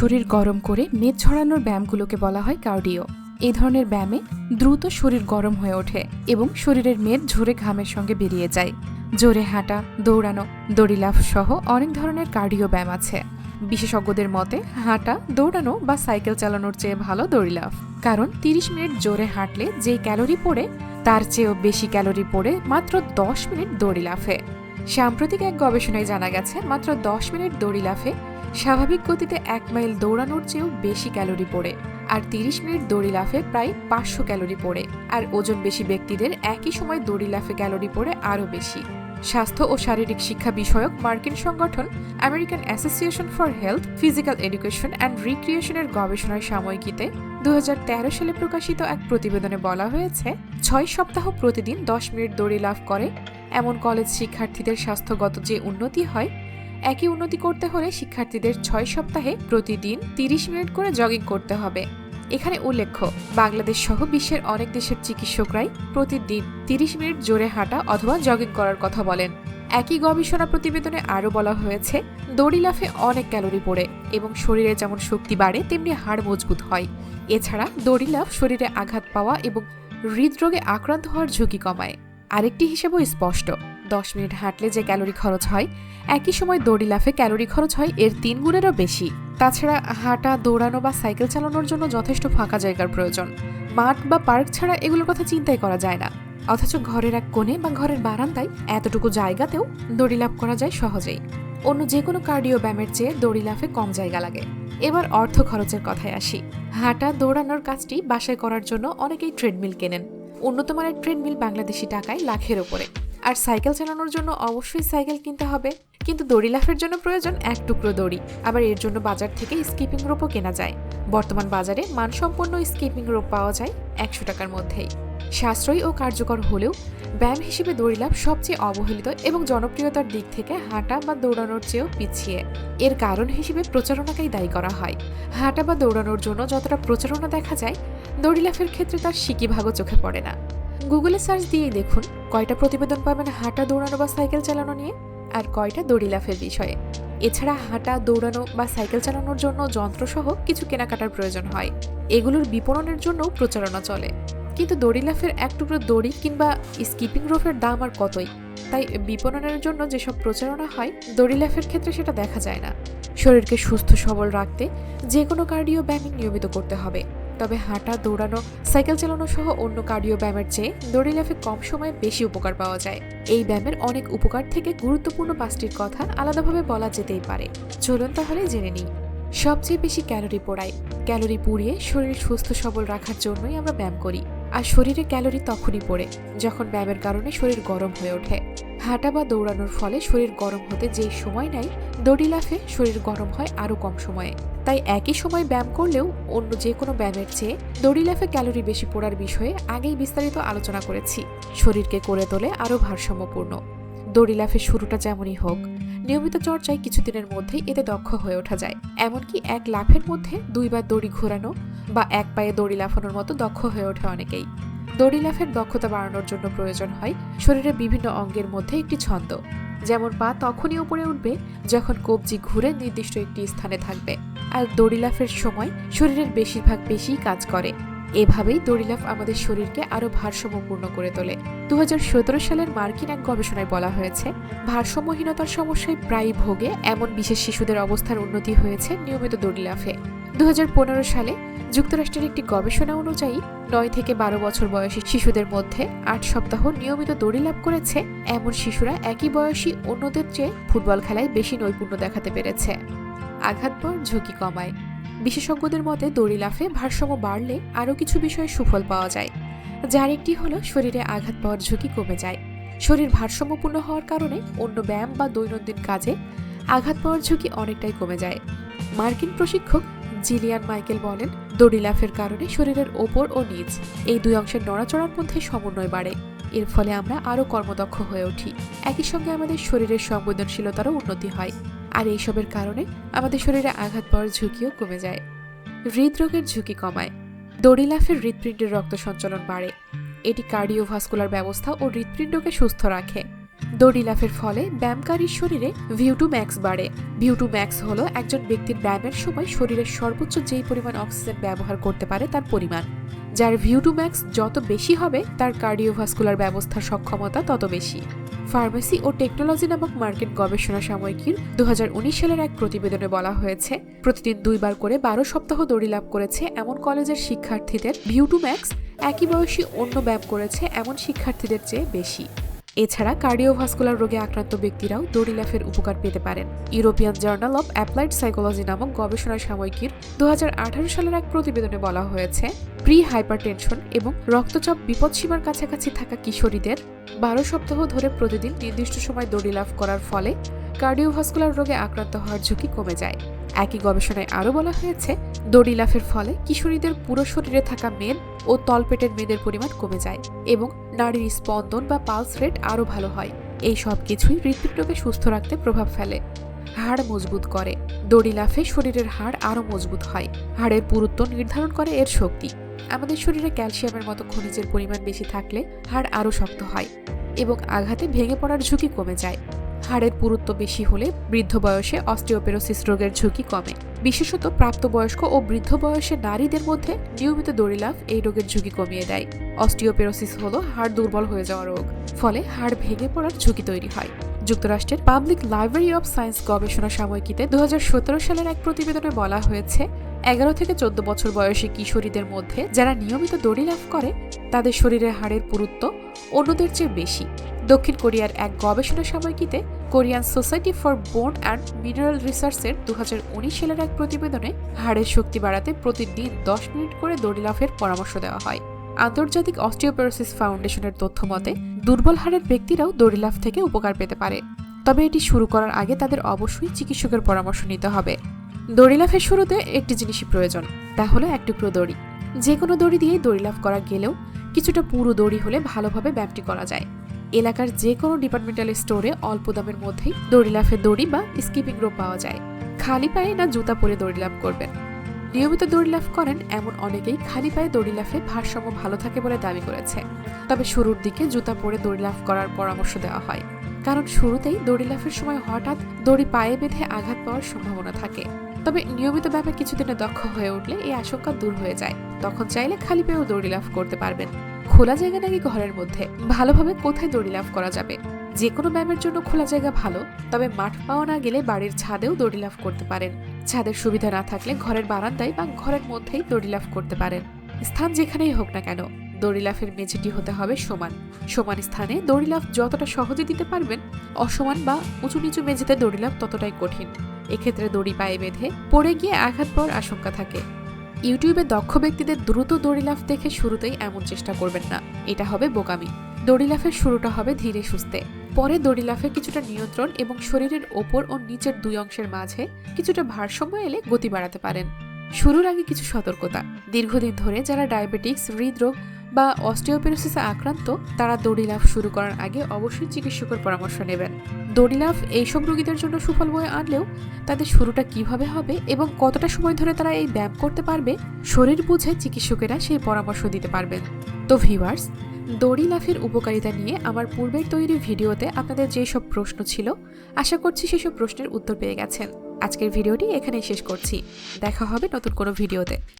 শরীর গরম করে মেদ ছড়ানোর ব্যায়ামগুলোকে বলা হয় কার্ডিও। এই ধরনের ব্যায়ামে দ্রুত শরীর গরম হয়ে ওঠে এবং শরীরের মেদ ঝরে ঘামের সঙ্গে বেরিয়ে যায়। জোরে হাঁটা, দৌড়ানো দড়িলাফ সহ অনেক ধরনের কার্ডিও ব্যায়াম আছে। বিশেষজ্ঞদের মতে, হাঁটা, দৌড়ানো বা সাইকেল চালানোর চেয়ে ভালো দড়িলাফ কারণ 30 মিনিট জোরে হাঁটলে যে ক্যালোরি পড়ে, তার চেয়েও বেশি ক্যালোরি পড়ে মাত্র 10 মিনিট দড়িলাফে সাম্প্রতিক এক গবেষণায় জানা গেছে, মাত্র 10 মিনিট দড়ি লাফে, স্বাভাবিক গতিতে এক মাইল দৌড়ানোর চেয়েও বেশি ক্যালোরি পড়ে, আর 30 মিনিট দড়ি লাফে প্রায় পাঁচশো ক্যালোরি পড়ে, আর ওজন বেশি ব্যক্তিদের একই সময় দড়ি লাফে ক্যালোরি পড়ে আরও বেশি। স্বাস্থ্য ও শারীরিক শিক্ষা বিষয়ক মার্কিন সংগঠন American association for health, physical education and রিক্রিয়েশনের গবেষণার সাময়িকীতে দু হাজার তেরো সালে প্রকাশিত এক প্রতিবেদনে বলা হয়েছে, ছয় সপ্তাহ প্রতিদিন দশ মিনিট দড়ি লাভ করে এমন কলেজ শিক্ষার্থীদের স্বাস্থ্যগত যে উন্নতি হয়, একই উন্নতি করতে হলে শিক্ষার্থীদের ছয় সপ্তাহে প্রতিদিন তিরিশ মিনিট করে জগিং করতে হবে। এখানে উল্লেখ্য, বাংলাদেশ সহ বিশ্বের অনেক দেশের চিকিৎসকরাই প্রতিদিন তিরিশ মিনিট জোরে হাঁটা অথবা জগিং করার কথা বলেন। একই গবেষণা প্রতিবেদনে আরও বলা হয়েছে, দড়ি লাফে অনেক ক্যালোরি পড়ে এবং শরীরে যেমন শক্তি বাড়ে, তেমনি হাড় মজবুত হয়। এছাড়া দড়ি লাফ শরীরে আঘাত পাওয়া এবং হৃদরোগে আক্রান্ত হওয়ার ঝুঁকি কমায়। আরেকটি হিসেবেও স্পষ্ট। দশ মিনিট হাঁটলে যে ক্যালোরি খরচ হয়, একই সময় দড়ি লাফে ক্যালোরি খরচ হয় এর তিন গুণেরও বেশি। তাছাড়া হাঁটা, দৌড়ানো বা সাইকেল চালানোর জন্য যথেষ্ট ফাঁকা জায়গার প্রয়োজন। মাঠ বা পার্ক ছাড়া এগুলোর কথা চিন্তাই করা যায় না। অথচ ঘরের এক কোণে বা ঘরের বারান্দায় এতটুকু জায়গাতেও দড়ি লাভ করা যায় সহজেই। অন্য যে কোনো কার্ডিও ব্যায়ামের চেয়ে দড়ি লাফে কম জায়গা লাগে। এবার অর্থ খরচের কথায় আসি। হাঁটা, দৌড়ানোর কাজটি বাসায় করার জন্য অনেকেই ট্রেডমিল কেনেন। উন্নত মানের ট্রেডমিল বাংলাদেশি টাকায় লাখের ওপরে। আর সাইকেল চালানোর জন্য অবশ্যই সাইকেল কিনতে হবে। কিন্তু দড়ি লাফের জন্য প্রয়োজন এক টুকরো দড়ি। আবার এর জন্য বাজার থেকে স্কিপিং রোপও কেনা যায়। বর্তমান বাজারে মানসম্পন্ন স্কিপিং রোপ পাওয়া যায় একশো টাকার মধ্যেই। সাশ্রয়ী ও কার্যকর হলেও ব্যায়াম হিসেবে দড়িলাভ সবচেয়ে অবহেলিত এবং জনপ্রিয়তার দিক থেকে হাঁটা বা দৌড়ানোর চেয়েও পিছিয়ে। এর কারণ হিসেবে প্রচারণাকেই দায়ী করা হয়। হাঁটা বা দৌড়ানোর জন্য যতটা প্রচারণা দেখা যায় দড়িলাফের ক্ষেত্রে তার সিকি ভাগও চোখে পড়ে না। গুগলে সার্চ দিয়েই দেখুন, কয়টা প্রতিবেদন পাবেন হাঁটা, দৌড়ানো বা সাইকেল চালানো নিয়ে, আর কয়টা দড়ি লাফের বিষয়ে। এছাড়া হাঁটা, দৌড়ানো বা সাইকেল চালানোর জন্য যন্ত্রসহ কিছু কেনাকাটার প্রয়োজন হয়। এগুলোর বিপণনের জন্যও প্রচারণা চলে। কিন্তু দড়ি লাফের এক টুকরো দড়ি কিংবা স্কিপিং রোফের দাম আর কতই? তাই বিপণনের জন্য যেসব প্রচারণা হয়, দড়ি লাফের ক্ষেত্রে সেটা দেখা যায় না। শরীরকে সুস্থ সবল রাখতে যে কোনো কার্ডিও ব্যায়ামই নিয়মিত করতে হবে। তবে হাঁটা, দৌড়ানো, সাইকেল চালানো সহ অন্য কার্ডিও ব্যায়ামের চেয়ে দড়ি লাফে কম সময়ে বেশি উপকার পাওয়া যায়। এই ব্যায়ামের অনেক উপকার থেকে গুরুত্বপূর্ণ পাঁচটির কথা আলাদাভাবে বলা যেতেই পারে। চলুন তাহলে জেনে নিই। সবচেয়ে বেশি ক্যালোরি পোড়ায়। ক্যালোরি পুড়িয়ে শরীর সুস্থ সবল রাখার জন্যই আমরা ব্যায়াম করি। আর শরীরে ক্যালোরি তখনই পড়ে যখন ব্যায়ামের কারণে শরীর গরম হয়ে ওঠে। হাঁটা বা দৌড়ানোর ফলে শরীর গরম হতে যেই সময় নেয় দড়ি লাফে শরীর গরম হয় আরও কম সময়ে। তাই একই সময় ব্যায়াম করলেও অন্য যে কোনো ব্যায়ামের চেয়ে দড়ি লাফে ক্যালোরি বেশি পড়ার বিষয়ে আগেই বিস্তারিত আলোচনা করেছি। শরীরকে করে তোলে আরও ভারসাম্যপূর্ণ। দড়ি লাফের শুরুটা যেমনই হোক, নিয়মিত চর্চায় কিছুদিনের মধ্যেই এতে দক্ষ হয়ে ওঠা যায়। এমনকি এক লাফের মধ্যে দুইবার দড়ি ঘোরানো বা এক পায়ে দড়ি লাফানোর মতো দক্ষ হয়ে ওঠে অনেকেই। দড়ি লাফের দক্ষতা বাড়ানোর জন্য প্রয়োজন হয় শরীরের বিভিন্ন অঙ্গের মধ্যে একটি ছন্দ। যেমন পা তখনই উপরে উঠবে যখন কবজি ঘুরে নির্দিষ্ট একটি স্থানে থাকবে। আর দড়ি লাফের সময় শরীরের বেশিরভাগ পেশি কাজ করে। এভাবেই দড়িলাফ আমাদের শরীরকে আরও ভারসাম্যপূর্ণ করে তোলে। দু হাজার সতেরো সালের মার্কিন এক গবেষণায় বলা হয়েছে, ভারসাম্যহীনতার সমস্যায় প্রায়ই ভোগে এমন বিশেষ শিশুদের অবস্থার উন্নতি হয়েছে নিয়মিত দড়িলাফে দু হাজার পনেরো সালে যুক্তরাষ্ট্রের একটি গবেষণা অনুযায়ী নয় থেকে বারো বছর বয়সী শিশুদের মধ্যে আট সপ্তাহ নিয়মিত দড়ি লাভ করেছে। এমন শিশুরা একই বয়সী অন্যদের চেয়ে ফুটবল খেলায় বেশি নৈপুণ্য দেখাতে পেরেছে। আঘাত পর ঝুঁকি কমায়। বিশেষজ্ঞদের মতে, দড়ি লাফে ভারসাম্য বাড়লে আরও কিছু বিষয়ে সুফল পাওয়া যায়, যার একটি হলো শরীরে আঘাত পাওয়ার ঝুঁকি কমে যায়। শরীর ভারসাম্যপূর্ণ হওয়ার কারণে অন্য ব্যায়াম বা দৈনন্দিন কাজে আঘাত পাওয়ার ঝুঁকি অনেকটাই কমে যায়। মার্কিন প্রশিক্ষক জিলিয়ান মাইকেল বলেন দড়ি লাফের কারণে শরীরের ওপর ও নিচ এই দুই অংশের নড়াচড়ার মধ্যে সমন্বয় বাড়ে। এর ফলে আমরা আরও কর্মদক্ষ হয়ে উঠি। একই সঙ্গে আমাদের শরীরের সংবেদনশীলতারও উন্নতি হয়। আর এইসবের কারণে আমাদের শরীরে আঘাত পাওয়ার ঝুঁকিও কমে যায়। হৃদরোগের ঝুঁকি কমায়। দড়ি লাফের হৃৎপিণ্ডের রক্ত সঞ্চালন বাড়ে। এটি কার্ডিওভাস্কুলার ব্যবস্থা ও হৃৎপিণ্ডকে সুস্থ রাখে। দড়ি লাফের ফলে ব্যায়ামকারীর শরীরে ভিউটু ম্যাক্স বাড়ে। ভিউটু ম্যাক্স হলো একজন ব্যক্তির ব্যায়ামের সময় শরীরের সর্বোচ্চ যেই পরিমাণ অক্সিজেন ব্যবহার করতে পারে তার পরিমাণ। যার ভিউটু ম্যাক্স যত বেশি হবে, তার কার্ডিওভাস্কুলার ব্যবস্থার সক্ষমতা তত বেশি। ফার্মেসি ও টেকনোলজি নামক মার্কেট গবেষণা সাময়িকীর দু হাজার উনিশ সালের এক প্রতিবেদনে বলা হয়েছে, প্রতিদিন দুইবার করে বারো সপ্তাহ দড়ি লাভ করেছে এমন কলেজের শিক্ষার্থীদের ভিউটু ম্যাক্স একই বয়সী অন্য ব্যায়াম করেছে এমন শিক্ষার্থীদের চেয়ে বেশি। এছাড়া কার্ডিওভাস্কুলার রোগে আক্রান্ত ব্যক্তিরাও দড়ি লাফের উপকার পেতে পারেন। European journal of applied psychology নামক গবেষণা সাময়িকীর দু হাজার আঠারো সালের এক প্রতিবেদনে বলা হয়েছে প্রি হাইপারটেনশন এবং রক্তচাপ বিপদসীমার কাছাকাছি থাকা কিশোরীদের বারো সপ্তাহ ধরে প্রতিদিন নির্দিষ্ট সময় দড়ি লাভ করার ফলে কার্ডিওভাস্কুলার রোগে আক্রান্ত হওয়ার ঝুঁকি কমে যায়। একই গবেষণায় আরও বলা হয়েছে, দড়ি লাফের ফলে কিশোরীদের পুরো শরীরে থাকা মেদ ও তলপেটের মেদের পরিমাণ কমে যায় এবং নারীর স্পন্দন বা পালস রেট আরও ভালো হয়। এই সব কিছুই হৃৎপিণ্ডকে সুস্থ রাখতে প্রভাব ফেলে। হাড় মজবুত করে। দড়ি লাফে শরীরের হাড় আরও মজবুত হয়। হাড়ের পুরুত্ব নির্ধারণ করে এর শক্তি। আমাদের শরীরে ক্যালসিয়ামের মতো খনিজের পরিমাণ বেশি থাকলে হাড় আরও শক্ত হয় এবং আঘাতে ভেঙে পড়ার ঝুঁকি কমে যায়। হাড়ের পুরুত্ব বেশি হলে বৃদ্ধ বয়সে অস্টিওপেরোসিস রোগের ঝুঁকি কমে। বিশেষত প্রাপ্তবয়স্ক ও বৃদ্ধ বয়সে নারীদের মধ্যে নিয়মিত দড়িলাভ এই রোগের ঝুঁকি কমিয়ে দেয়। অস্টিওপেরোসিস হল হাড় দুর্বল হয়ে যাওয়া রোগ, ফলে হাড় ভেঙে পড়ার ঝুঁকি তৈরি হয়। যুক্তরাষ্ট্রের পাবলিক লাইব্রেরি অব সায়েন্স গবেষণা সাময়িকীতে দু হাজার সতেরো সালের এক প্রতিবেদনে বলা হয়েছে, এগারো থেকে চোদ্দ বছর বয়সী কিশোরীদের মধ্যে যারা নিয়মিত দড়ি লাভ করে, তাদের শরীরের হাড়ের পুরুত্ব অন্যদের চেয়ে বেশি। দক্ষিণ কোরিয়ার এক গবেষণা সাময়িকীতে Korean society for bone and mineral রিসার্চের দু হাজার উনিশ সালের এক প্রতিবেদনে হাড়ের শক্তি বাড়াতে প্রতিদিন দশ মিনিট করে দড়ি লাফের পরামর্শ দেওয়া হয়। আন্তর্জাতিক অস্টিওপেরোসিস ফাউন্ডেশনের তথ্য মতে, দুর্বল হাড়ের ব্যক্তিরাও দড়ি লাফ থেকে উপকার পেতে পারে। তবে এটি শুরু করার আগে তাদের অবশ্যই চিকিৎসকের পরামর্শ নিতে হবে। দড়ি লাফের শুরুতে একটি জিনিসই প্রয়োজন, তা হলো এক টুকরো দড়ি। যে কোনো দড়ি দিয়েই দড়ি লাফ করা গেলেও কিছুটা পুরো দড়ি হলে ভালোভাবে ব্যায়ামটি করা যায়। এলাকার যে কোনো ডিপার্টমেন্টাল স্টোরে অল্প দামের মধ্যেই দড়ি লাফের দড়ি বা স্কিপিং রোপ পাওয়া যায়। খালি পায়ে না জুতা পরে দড়ি লাফ করবেন। নিয়মিত দড়ি লাফ করেন এমন অনেকেই খালি পায়ে দড়ি লাফে ভারসাম্য ভালো থাকে বলে দাবি করেছে। তবে শুরুর দিকে জুতা পরে দড়ি লাফ করার পরামর্শ দেওয়া হয়। কারণ শুরুতেই দড়ি লাফের সময় হঠাৎ দড়ি পায়ে বেঁধে আঘাত পাওয়ার সম্ভাবনা থাকে। তবে নিয়মিত ব্যাপারে কিছুদিনে দক্ষ হয়ে উঠলে এই আশঙ্কা দূর হয়ে যায়। তখন চাইলে খালি পেয়েও দড়ি লাফ করতে পারবেন। খোলা জায়গা নাকি ঘরের মধ্যে? ভালোভাবে কোথায় দড়ি লাফ করা যাবে? যে কোনো ব্যায়ামের জন্য খোলা জায়গা ভালো, তবে মাঠ পাওয়া না গেলে বাড়ির ছাদেও দড়ি লাফ করতে পারেন। ছাদের সুবিধা না থাকলে ঘরের বারান্দায় বা ঘরের মধ্যেই দড়ি লাফ করতে পারেন। স্থান যেখানেই হোক না কেন দড়ি লাফের মেঝেটি হতে হবে সমান। সমান স্থানে দড়ি লাফ যতটা সহজে দিতে পারবেন, অসমান বা উঁচু নিচু মেঝেতে দড়ি লাফ ততটাই কঠিন। এক্ষেত্রে দড়ি পায়ে বেঁধে পড়ে গিয়ে আঘাত পাওয়ার আশঙ্কা থাকে। ইউটিউবে দক্ষ ব্যক্তিদের দ্রুত দড়ি লাফ দেখে শুরুতেই এমন চেষ্টা করবেন না। এটা হবে বোকামি। দড়ি লাফের শুরুটা হবে ধীরে সুস্থে। পরে দড়ি লাফে কিছুটা নিয়ন্ত্রণ এবং শরীরের ওপর ও নিচের দুই অংশের মাঝে কিছুটা ভারসাম্য এলে গতি বাড়াতে পারেন। শুরুর আগে কিছু সতর্কতা। দীর্ঘদিন ধরে যারা ডায়াবেটিক্স, হৃদরোগ বা অস্টিওপেরোসিসে আক্রান্ত, তারা দড়ি লাফ শুরু করার আগে অবশ্যই চিকিৎসকের পরামর্শ নেবেন। দড়ি লাফ এইসব রোগীদের জন্য সুফল বয়ে আনলেও তাদের শুরুটা কীভাবে হবে এবং কতটা সময় ধরে তারা এই ব্যায়াম করতে পারবে, শরীর বুঝে চিকিৎসকেরা সেই পরামর্শ দিতে পারবেন। তো ভিউয়ার্স দড়ি লাফের উপকারিতা নিয়ে আমার পূর্বের তৈরি ভিডিওতে আপনাদের যেসব প্রশ্ন ছিল, আশা করছি সেসব প্রশ্নের উত্তর পেয়ে গেছেন। আজকের ভিডিওটি এখানেই শেষ করছি। দেখা হবে নতুন কোনো ভিডিওতে।